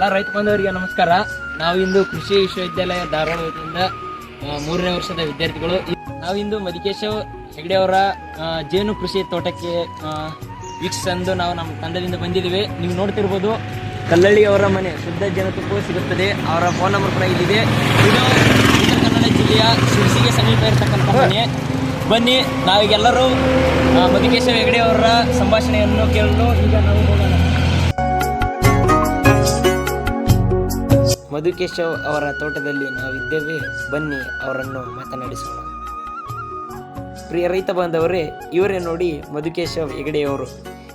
ಎಲ್ಲ ರೈತ ಬಾಂಧವರಿಗೆ ನಮಸ್ಕಾರ. ನಾವಿಂದು ಕೃಷಿ ವಿಶ್ವವಿದ್ಯಾಲಯ ಧಾರವಾಡ ವತಿಯಿಂದ ಮೂರನೇ ವರ್ಷದ ವಿದ್ಯಾರ್ಥಿಗಳು. ನಾವಿಂದು ಮಧುಕೇಶವ್ ಹೆಗಡೆ ಅವರ ಜೇನು ಕೃಷಿ ತೋಟಕ್ಕೆ ವೀಕ್ಷಿಸಂದು ನಾವು ನಮ್ಮ ತಂಡದಿಂದ ಬಂದಿದ್ದೀವಿ. ನೀವು ನೋಡ್ತಿರ್ಬೋದು ಕಲ್ಲಳ್ಳಿ ಅವರ ಮನೆ ಶುದ್ಧ ಜೇನುತುಪ್ಪವು ಸಿಗುತ್ತದೆ. ಅವರ ಫೋನ್ ನಂಬರ್ ಕೂಡ ಇಲ್ಲಿದೆ. ಇದು ಉತ್ತರ ಕನ್ನಡ ಜಿಲ್ಲೆಯ ಶಿರಸಿಗೆ ಸಮೀಪ ಇರತಕ್ಕಂಥ ಮನೆ. ಬನ್ನಿ ನಾವೀಗೆಲ್ಲರೂ ಮಧುಕೇಶವ ಹೆಗಡೆ ಅವರ ಸಂಭಾಷಣೆಯನ್ನು ಕೇಳಲು ಈಗ ನಾವು ಹೋಗೋಣ. ಮಧುಕೇಶವ್ ಅವರ ತೋಟದಲ್ಲಿ ನಾವಿದ್ದೇವೆ. ಬನ್ನಿ ಅವರನ್ನು ಮಾತನಾಡಿಸೋಣ. ಪ್ರಿಯ ರೈತ ಬಾಂಧವರೇ ಇವರೇ ನೋಡಿ ಮಧುಕೇಶವ್ ಹೆಗಡೆಯವರು.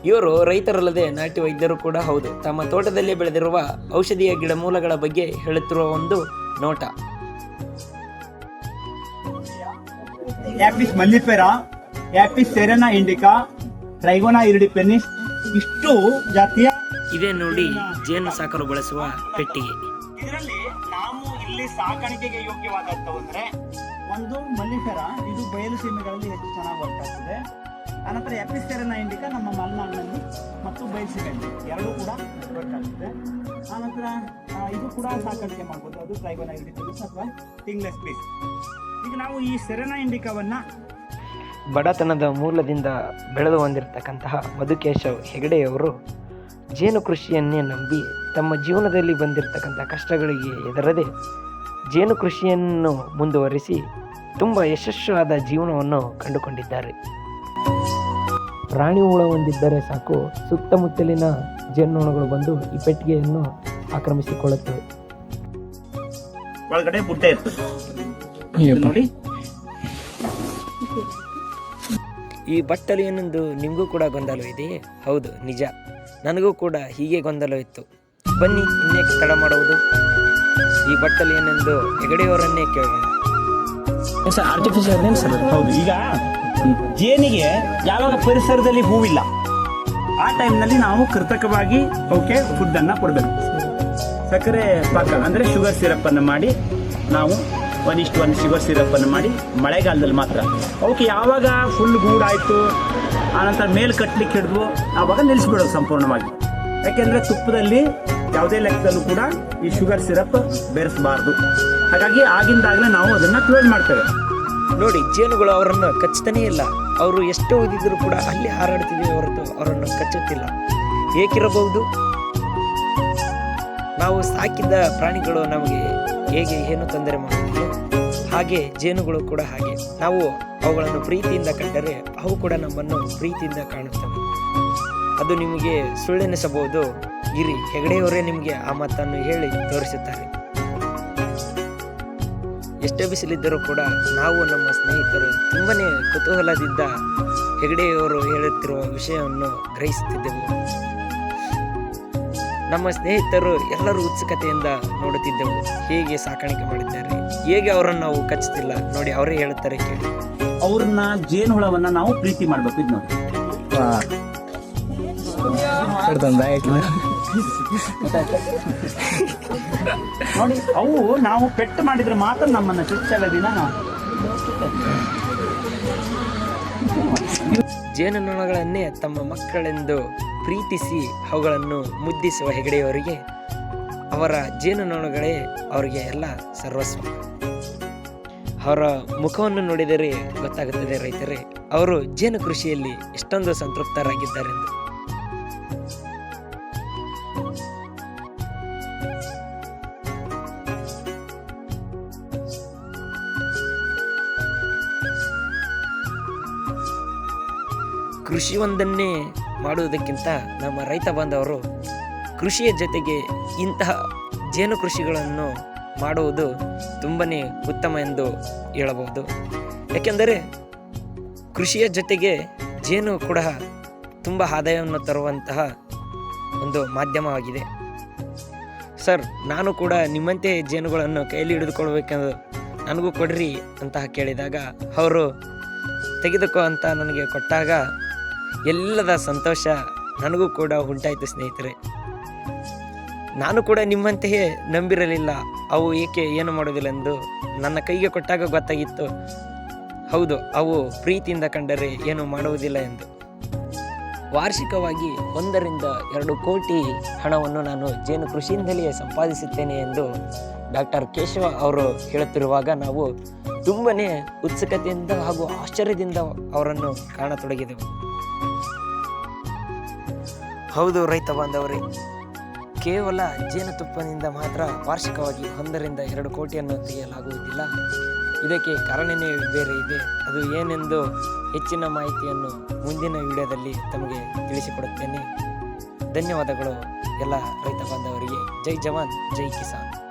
ಇವರು ರೈತರಲ್ಲದೆ ನಾಟಿ ವೈದ್ಯರು ಕೂಡ ಹೌದು. ತಮ್ಮ ತೋಟದಲ್ಲಿ ಬೆಳೆದಿರುವ ಔಷಧೀಯ ಗಿಡಮೂಲಗಳ ಬಗ್ಗೆ ಹೇಳುತ್ತಿರುವ ಒಂದು ನೋಟ. Apis mellifera Apis cerana indica Trigona iridipennis ಇಷ್ಟು ಜಾತಿಯ ಇದೇ ನೋಡಿ ಜೇನು ಸಾಕಲು ಬಳಸುವ ಪೆಟ್ಟಿಗೆ. ನಾವು ಇಲ್ಲಿ ಸಾಕಾಣಿಕೆಗೆ ಯೋಗ್ಯವಾದಂತವು ಅಂದ್ರೆ ಒಂದು ಮಲ್ಲಿಫೆರ, ಇದು ಬಯಲು ಸೀಮೆಗಳಲ್ಲಿ ಹೆಚ್ಚು ಚೆನ್ನಾಗಿ ಆಗ್ತದೆ. ಆನಂತರ ಎಪಿಸ್ಟೆರನ ಇಂಡಿಕ ನಮ್ಮ ಮಲೆನಾಡಿನಲ್ಲಿ ಮತ್ತು ಬಯಲು ಸೀಮೆಯಲ್ಲಿ ಎರಡೂ ಕೂಡ ಆಗ್ತದೆ. ಆನಂತರ ಇದು ಕೂಡ ಸಾಕಾಣಿಕೆ ಮಾಡ್ಬೋದು. ಅದು ಟ್ರೈಗೋನಾ ಇರಿಡಿಪೆನಿಸ್ ಅಥವಾ ಟಿಂಗ್ಲೆಸ್ ಪ್ಲೀಸ್ ಈಗ ನಾವು ಈ ಸೆರೆನ ಇಂಡಿಕಾವನ್ನು ಬಡತನದ ಮೂಲದಿಂದ ಬೆಳೆದು ಬಂದಿರತಕ್ಕಂತಹ ಮಧುಕೇಶವ್ ಹೆಗಡೆಯವರು ಜೇನು ಕೃಷಿಯನ್ನೇ ನಂಬಿ ತಮ್ಮ ಜೀವನದಲ್ಲಿ ಬಂದಿರತಕ್ಕಂಥ ಕಷ್ಟಗಳಿಗೆ ಎದರದೆ ಜೇನು ಕೃಷಿಯನ್ನು ಮುಂದುವರಿಸಿ ತುಂಬ ಯಶಸ್ವಿಯಾದ ಜೀವನವನ್ನು ಕಂಡುಕೊಂಡಿದ್ದಾರೆ. ಪ್ರಾಣಿ ಹುಳ ಹೊಂದಿದ್ದರೆ ಸಾಕು ಸುತ್ತಮುತ್ತಲಿನ ಜೇನುನೊಣಗಳು ಬಂದು ಈ ಪೆಟ್ಟಿಗೆಯನ್ನು ಆಕ್ರಮಿಸಿಕೊಳ್ಳುತ್ತವೆ. ಒಳಗಡೆ ಬುಡ್ಡೆ ಇರ್ತದೆ. ನೋಡಿ. ಈ ಬಟ್ಟಲು ಏನೊಂದು ನಿಮಗೂ ಕೂಡ ಗೊಂದಲವಿದೆಯೇ ಹೌದು ನಿಜ. ನನಗೂ ಕೂಡ ಹೀಗೆ ಗೊಂದಲವಿತ್ತು ಬನ್ನಿ ಇನ್ನೇಕೆ ತಡ ಮಾಡುವುದು. ಈ ಬಟ್ಟಲು ಏನೆಂದು ಹೆಗಡೆಯವರನ್ನೇ ಕೇಳೋಣ. ಸರ್ ಆರ್ಟಿಫಿಷಿಯಲ್ ನೇಮ್ ಸರ್ ಹೌದು ಈಗ ಜೇನಿಗೆ ಯಾವಾಗ ಪರಿಸರದಲ್ಲಿ ಹೂವಿಲ್ಲ ಆ ಟೈಮ್ನಲ್ಲಿ ನಾವು ಕೃತಕವಾಗಿ ಅವಕ್ಕೆ ಫುಡ್ ಅನ್ನ ಕೊಡಬೇಕು. ಸಕ್ಕರೆ ಪಾಕ ಅಂದ್ರೆ ಶುಗರ್ ಸಿರಪ್ ಅನ್ನು ಮಾಡಿ ನಾವು ಒನ್ ಇಷ್ಟು ಒನ್ ಶುಗರ್ ಸಿರಪ್ ಅನ್ನು ಮಾಡಿ ಮಳೆಗಾಲದಲ್ಲಿ ಮಾತ್ರ. ಅವಕ್ಕೆ ಯಾವಾಗ ಫುಲ್ ಗೂಡಾಯಿತು, ಆನಂತರ ಮೇಲ್ ಕಟ್ಟಲಿಕ್ಕೆ ಹಿಡಿದು ಆವಾಗ ನಿಲ್ಲಿಸ್ಬಿಡೋದು ಸಂಪೂರ್ಣವಾಗಿ. ಯಾಕೆಂದ್ರೆ ತುಪ್ಪದಲ್ಲಿ ಯಾವುದೇ ಲೆಕ್ಕದಲ್ಲೂ ಕೂಡ ಈ ಶುಗರ್ ಸಿರಪ್ ಬೆರೆಸಬಾರ್ದು. ಹಾಗಾಗಿ ಆಗಿಂದಾಗಲೇ ನಾವು ಅದನ್ನು ಕ್ಲೋಸ್ ಮಾಡ್ತೇವೆ. ನೋಡಿ, ಜೇನುಗಳು ಅವರನ್ನು ಕಚ್ಚುತ್ತಾನೇ ಇಲ್ಲ. ಅವರು ಎಷ್ಟು ಓದಿದ್ರು ಕೂಡ ಅಲ್ಲಿ ಹಾರಾಡ್ತೀವಿ ಹೊರತು ಅವರನ್ನು ಕಚ್ಚುತ್ತಿಲ್ಲ. ಏಕಿರಬಹುದು ನಾವು ಸಾಕಿದ ಪ್ರಾಣಿಗಳು ನಮಗೆ ಹೇಗೆ ಏನು ತೊಂದರೆ ಮಾಡುತ್ತೆ ಹಾಗೆ ಜೇನುಗಳು ಕೂಡ ಹಾಗೆ. ನಾವು ಅವುಗಳನ್ನು ಪ್ರೀತಿಯಿಂದ ಕಂಡರೆ ಅವು ಕೂಡ ನಮ್ಮನ್ನು ಪ್ರೀತಿಯಿಂದ ಕಾಣುತ್ತವೆ. ಅದು ನಿಮಗೆ ಸುಳ್ಳೆನಿಸಬಹುದು. ಇರಿ, ಹೆಗಡೆಯವರೇ ನಿಮಗೆ ಆ ಮಾತನ್ನು ಹೇಳಿ ತೋರಿಸುತ್ತಾರೆ. ಎಷ್ಟೇ ಬಿಸಿಲಿದ್ದರೂ ಕೂಡ ನಾವು ನಮ್ಮ ಸ್ನೇಹಿತರು ತುಂಬನೇ ಕುತೂಹಲದಿಂದ ಹೆಗಡೆಯವರು ಹೇಳುತ್ತಿರುವ ವಿಷಯವನ್ನು ಗ್ರಹಿಸುತ್ತಿದ್ದೆವು. ನಮ್ಮ ಸ್ನೇಹಿತರು ಎಲ್ಲರೂ ಉತ್ಸುಕತೆಯಿಂದ ನೋಡುತ್ತಿದ್ದೆವು. ಹೇಗೆ ಸಾಕಾಣಿಕೆ ಮಾಡಿದ್ದಾರೆ? ಹೇಗೆ ಅವರನ್ನು ನಾವು ಕಚ್ಚುತ್ತಿಲ್ಲ ನೋಡಿ ಅವರೇ ಹೇಳುತ್ತಾರೆ ಕೇಳಿ. ಅವ್ರನ್ನ ಜೇನುಹುಳವನ್ನ ನಾವು ಪ್ರೀತಿ ಮಾಡ್ಬೇಕು ಇದು ನೋಡಿ. ನೋಡಿ ಅವು ನಾವು ಪೆಟ್ಟು ಮಾಡಿದ್ರೆ ಮಾತ್ರ ನಮ್ಮನ್ನ ಚುಚ್ಚಲ ದಿನ ನಾವು. ಜೇನುನೊಣಗಳನ್ನೇ ತಮ್ಮ ಮಕ್ಕಳೆಂದು ಪ್ರೀತಿಸಿ ಅವುಗಳನ್ನು ಮುದ್ದಿಸುವ ಹೆಗಡೆಯವರಿಗೆ, ಅವರ ಜೇನುನೊಣಗಳೇ ಅವರಿಗೆ ಎಲ್ಲ ಸರ್ವಸ್ವ. ಅವರ ಮುಖವನ್ನು ನೋಡಿದರೆ ಗೊತ್ತಾಗುತ್ತದೆ ರೈತರೇ, ಅವರು ಜೇನು ಕೃಷಿಯಲ್ಲಿ ಎಷ್ಟೊಂದು ಸಂತೃಪ್ತರಾಗಿದ್ದಾರೆಂದು. ಕೃಷಿ ಒಂದನ್ನೇ ಮಾಡುವುದಕ್ಕಿಂತ ನಮ್ಮ ರೈತ ಬಾಂಧವರು ಕೃಷಿಯ ಜೊತೆಗೆ ಇಂತಹ ಜೇನು ಕೃಷಿಗಳನ್ನು ಮಾಡುವುದು ತುಂಬನೇ ಉತ್ತಮ ಎಂದು ಹೇಳಬಹುದು. ಯಾಕೆಂದರೆ ಕೃಷಿಯ ಜೊತೆಗೆ ಜೇನು ಕೂಡ ತುಂಬ ಆದಾಯವನ್ನು ತರುವಂತಹ ಒಂದು ಮಾಧ್ಯಮವಾಗಿದೆ. ಸರ್, ನಾನು ಕೂಡ ನಿಮ್ಮಂತೆ ಜೇನುಗಳನ್ನು ಕೈಯಲ್ಲಿ ಹಿಡಿದುಕೊಳ್ಬೇಕೆಂದು ನನಗೂ ಕೊಡ್ರಿ ಅಂತ ಕೇಳಿದಾಗ ಅವರು ತೆಗೆದುಕೋ ಅಂತ ನನಗೆ ಕೊಟ್ಟಾಗ ಎಲ್ಲದ ಸಂತೋಷ ನನಗೂ ಕೂಡ ಉಂಟಾಯಿತು ಸ್ನೇಹಿತರೆ. ನಾನು ಕೂಡ ನಿಮ್ಮಂತೆಯೇ ನಂಬಿರಲಿಲ್ಲ, ಅವು ಏಕೆ ಏನು ಮಾಡೋದಿಲ್ಲ ಎಂದು ನನ್ನ ಕೈಗೆ ಕೊಟ್ಟಾಗ ಗೊತ್ತಾಗಿತ್ತು. ಹೌದು, ಅವು ಪ್ರೀತಿಯಿಂದ ಕಂಡರೆ ಏನು ಮಾಡುವುದಿಲ್ಲ ಎಂದು. ವಾರ್ಷಿಕವಾಗಿ ಒಂದರಿಂದ ಎರಡು ಕೋಟಿ ಹಣವನ್ನು ನಾನು ಜೇನು ಕೃಷಿಯಿಂದಲೇ ಸಂಪಾದಿಸುತ್ತೇನೆ ಎಂದು ಡಾಕ್ಟರ್ ಕೇಶವ ಅವರು ಹೇಳುತ್ತಿರುವಾಗ ನಾವು ತುಂಬನೇ ಉತ್ಸುಕತೆಯಿಂದ ಹಾಗೂ ಆಶ್ಚರ್ಯದಿಂದ ಅವರನ್ನು ಕಾಣತೊಡಗಿದೆವು. ಹೌದು, ರೈತ ಬಾಂಧವರೇ. ಕೇವಲ ಜೇನುತುಪ್ಪದಿಂದ ಮಾತ್ರ ವಾರ್ಷಿಕವಾಗಿ ಒಂದರಿಂದ ಎರಡು ಕೋಟಿಯನ್ನು ತೆಗೆಯಲಾಗುವುದಿಲ್ಲ. ಇದಕ್ಕೆ ಕಾರಣನೇ ಬೇರೆ ಇದೆ. ಅದು ಏನೆಂದು ಹೆಚ್ಚಿನ ಮಾಹಿತಿಯನ್ನು ಮುಂದಿನ ವಿಡಿಯೋದಲ್ಲಿ ತಮಗೆ ತಿಳಿಸಿಕೊಡುತ್ತೇನೆ. ಧನ್ಯವಾದಗಳು ಎಲ್ಲ ರೈತ ಬಾಂಧವರಿಗೆ. ಜೈ ಜವಾನ್, ಜೈ ಕಿಸಾನ್.